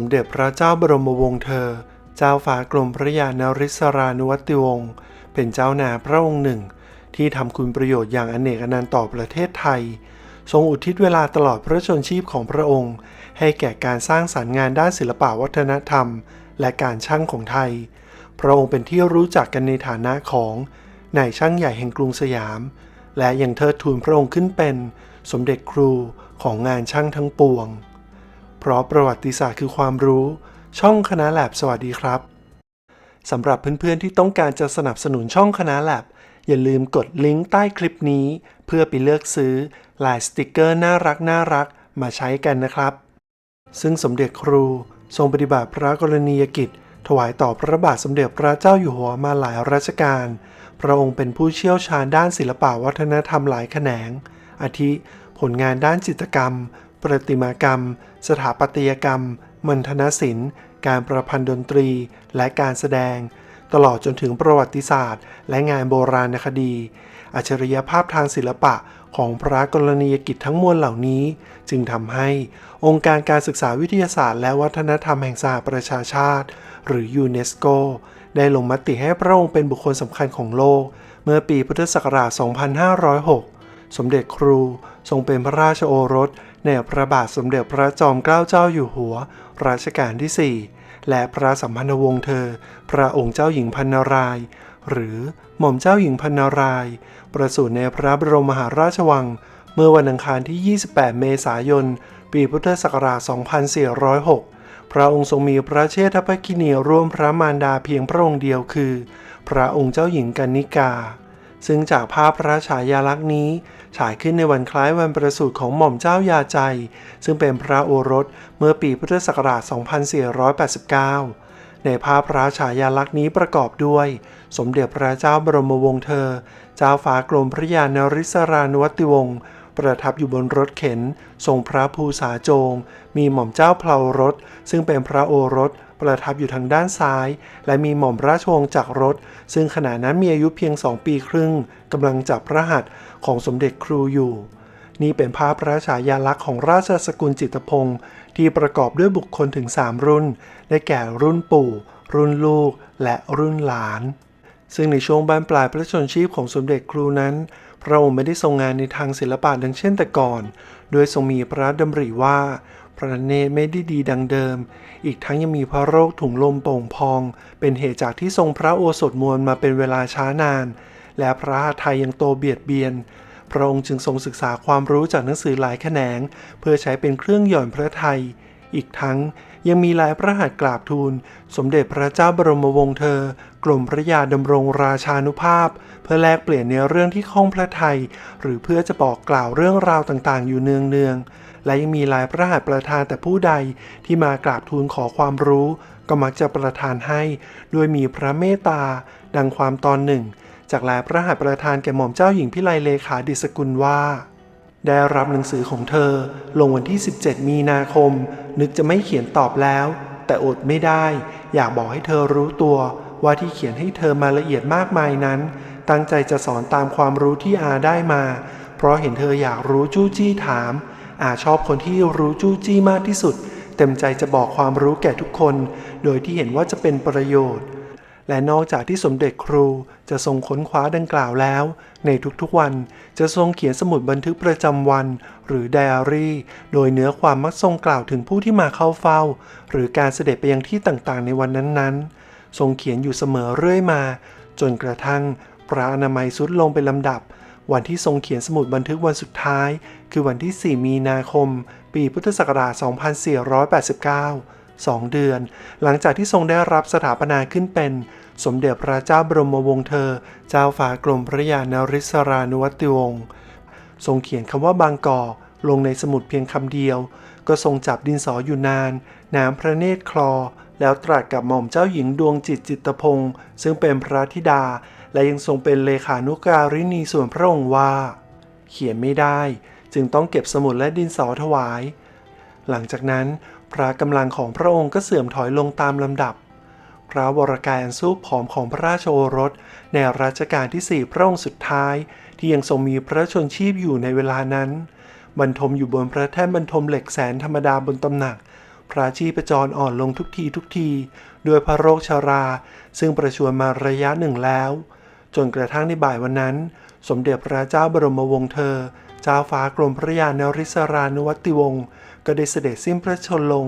มเด็จพระเจ้าบรมวงศ์เธอ เจ้าฟ้ากรมพระยานริศรานุวัติวงศ์เป็นเจ้านาพระองค์หนึ่ง ที่ทำคุณประโยชน์อย่างอเนกอนันต์ต่อประเทศไทย ทรงอุทิศเวลาตลอดพระชนชีพของพระองค์ ให้แก่การสร้างสรรค์งานด้านศิลปวัฒนธรรม และการช่างของไทย พระองค์เป็นที่รู้จักกันในฐานะของนายช่างใหญ่แห่งกรุงสยาม และยังเทิดทูนพระองค์ขึ้นเป็นสมเด็จครูของงานช่างทั้งปวง เพราะประวัติศาสตร์คือความรู้ ช่องคณะแลบสวัสดีครับสำหรับเพื่อนๆที่ต้องการจะสนับสนุนช่องคณะแลบอย่าลืมกดลิงก์ใต้คลิปนี้ เพื่อไปเลือกซื้อลายสติกเกอร์น่ารักน่ารักมาใช้กันนะครับ ซึ่งสมเด็จครูทรงปฏิบัติพระกรณียกิจ ถวายต่อพระบาทสมเด็จพระเจ้าอยู่หัวมาหลายรัชกาล พระองค์เป็นผู้เชี่ยวชาญด้านศิลปวัฒนธรรมหลายแขนง อาทิ ผลงานด้านจิตรกรรม ประติมากรรม สถาปัตยกรรมมัณฑนศิลป์ การประพันธ์ดนตรี และการแสดง ตลอดจนถึงประวัติศาสตร์ และงานโบราณคดี อัจฉริยภาพทางศิลปะของพระกรณียกิจทั้งมวลเหล่านี้ จึงทำให้องค์การการศึกษาวิทยาศาสตร์ และวัฒนธรรมแห่งสหประชาชาติ หรือยูเนสโกได้ลงมติให้พระองค์เป็นบุคคลสำคัญของโลก เมื่อปีพุทธศักราช 2506 สมเด็จครูทรงเป็นพระราชโอรส ในพระบาทสมเด็จพระจอมเกล้าเจ้าอยู่หัว รัชกาลที่ 4 และพระสัมพันธวงศ์เธอ พระองค์เจ้าหญิงพันนาราย หรือหม่อมเจ้าหญิงพันนาราย ประสูติในพระบรมมหาราชวัง เมื่อวันอังคารที่ 28 เมษายน ปีพุทธศักราช 2406 พระองค์ทรงมีพระเชษฐภกินีร่วมพระมารดาเพียงพระองค์เดียวคือ พระองค์เจ้าหญิงกันนิกา ซึ่งจากภาพพระฉายาลักษณ์นี้ ฉายขึ้นในวันคล้ายวันประสูติของหม่อมเจ้ายาใจ ซึ่งเป็นพระโอรสเมื่อปีพุทธศักราช 2489 ในภาพพระฉายาลักษณ์นี้ประกอบด้วย สมเด็จพระเจ้าบรมวงศ์เธอ เจ้าฟ้ากรมพระยานริศรานวัติวงศ์ประทับอยู่บนรถเข็น ทรงพระภูษาโจง มีหม่อมเจ้าเพลารถ ซึ่งเป็นพระโอรส ประทับอยู่ทางด้านซ้าย และมีหม่อมราชวงศ์จักรรถ ซึ่งขณะนั้นมีอายุเพียงสองปีครึ่งกำลังจับพระหัตถ์ของสมเด็จครูอยู่ นี่เป็นภาพพระฉายาลักษณ์ของราชสกุลจิตพงศ์ที่ประกอบด้วยบุคคลถึง 3 รุ่น ได้แก่รุ่นปู่ รุ่นลูก และรุ่นหลาน ซึ่งในช่วงบ้านปลายพระชนชีพของสมเด็จครูนั้น พระองค์ไม่ได้ทรงงานในทางศิลปะดังเช่นแต่ก่อน โดยทรงมีพระดำริว่า พระเนตรไม่ได้ดีดังเดิม อีกทั้งยังมีพระโรคถุงลมโป่งพอง เป็นเหตุจากที่ทรงพระโอสถมวลมาเป็นเวลาช้านาน และพระหทัยยังโตเบียดเบียน พระองค์จึงทรงศึกษาความรู้จากหนังสือหลายแขนง เพื่อใช้เป็นเครื่องหย่อนพระไทย อีกทั้งยังมีลายพระหัตถ์กราบทูล สมเด็จพระเจ้าบรมวงศ์เธอกรมพระยาดำรงราชานุภาพ เพื่อแลกเปลี่ยนในเรื่องที่ข้องพระไทย หรือเพื่อจะบอกกล่าวเรื่องราวต่างๆ อยู่เนืองๆ และยังมีหลายพระหัตถ์ประทานแต่ผู้ใดที่มากราบทูลขอความรู้ ก็มักจะประทานให้ด้วยมีพระเมตตา ดังความตอนหนึ่ง จากหลายพระหัตถ์ประทานแก่หม่อมเจ้าหญิงพิไลเลขาดิสกุลว่า ได้รับหนังสือของเธอ ลงวันที่ 17 มีนาคม นึกจะไม่เขียนตอบแล้ว แต่อดไม่ได้ อยากบอกให้เธอรู้ตัวว่าที่เขียนให้เธอมาละเอียดมากมายนั้น ตั้งใจจะสอนตามความรู้ที่อาได้มา เพราะเห็นเธออยากรู้จู้จี้ถาม อาชอบคนที่รู้จู้จี้มากที่สุด เต็มใจจะบอกความรู้แก่ทุกคน โดยที่เห็นว่าจะเป็นประโยชน์ และนอกจากที่สมเด็จครูจะทรงค้นคว้าดังกล่าวแล้ว ในทุกๆวันจะทรงเขียนสมุดบันทึกประจำวัน หรือไดอารี่ โดยเนื้อความมักทรงกล่าวถึงผู้ที่มาเข้าเฝ้า หรือการเสด็จไปยังที่ต่างๆ ในวันนั้นๆ ทรงเขียนอยู่เสมอเรื่อยมา จนกระทั่งพระอนามัยสุดลงเป็นลำดับ วันที่ทรงเขียนสมุดบันทึกวันสุดท้าย คือวันที่ 4 มีนาคม ปีพุทธศักราช 2489สองเดือน หลังจากที่ทรงได้รับสถาปนาขึ้นเป็น สมเด็จพระเจ้าบรมวงศ์เธอ เจ้าฟ้ากรมพระยานริศรานุวัติวงศ์ทรงเขียนคำว่าบางกอกลงในสมุดเพียงคำเดียว ก็ทรงจับดินสออยู่นาน น้ำพระเนตรคลอ แล้วตรัสกับหม่อมเจ้าหญิงดวงจิตจิตพงศ์ซึ่งเป็นพระธิดา และยังทรงเป็นเลขานุการินีส่วนพระองค์ว่า เขียนไม่ได้จึงต้องเก็บสมุดและดินสอถวาย หลังจากนั้น พระกำลังของพระองค์ก็เสื่อมถอยลงตามลำดับ พระวรกายอันสู้ผอมของพระราชโอรส ในรัชกาลที่สี่พระองค์สุดท้าย ที่ยังทรงมีพระชนชีพอยู่ในเวลานั้น บรรทมอยู่บนพระแท่นบรรทมเหล็กแสนธรรมดาบนตำหนักพพระชีพจรอ่อนลงทุกทีทุกที ด้วยพระโรคชารา ซึ่งประชวรมาระยะหนึ่งแล้ว จนกระทั่งในบ่ายวันนั้น สมเด็จพระเจ้าบรมวงศ์เธอ เจ้าฟ้ากรมพระยานริศรานุวัติวงศ์ก็ได้เสด็จสิ้นพระชนลง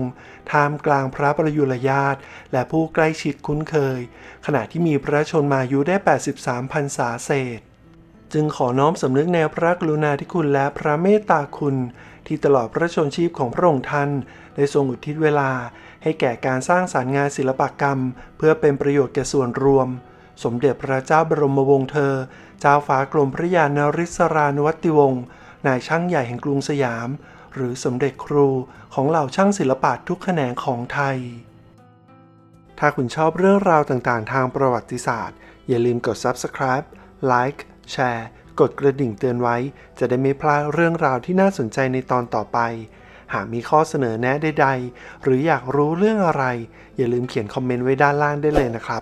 ท่ามกลางพระประยุรญาติ และผู้ใกล้ชิดคุ้นเคย ขณะที่มีพระชนมายุได้ 83พรรษาเศษ จึงขอน้อมสำนึกในพระกรุณาธิคุณและพระเมตตาคุณ ที่ตลอดพระชนชีพของพระองค์ท่านได้ทรงอุทิศเวลา ให้แก่การสร้างสารรค์งานศิลปกรรม เพื่อเป็นประโยชน์แก่ส่วนรวม สมเด็จพระเจ้าบรมวงศ์เธอ เจ้าฟ้ากรมพระยานริศรานุวัติวงศ์ นายช่างใหญ่แห่งกรุงสยาม หรือสมเด็จครูของเหล่าช่างศิลปะทุกแขนงของไทย ถ้าคุณชอบเรื่องราวต่างๆ ทางประวัติศาสตร์ อย่าลืมกด subscribe like แชร์ กดกระดิ่งเตือนไว้ จะได้ไม่พลาดเรื่องราวที่น่าสนใจในตอนต่อไป หากมีข้อเสนอแนะใดๆ หรืออยากรู้เรื่องอะไร อย่าลืมเขียนคอมเมนต์ไว้ด้านล่างได้เลยนะครับ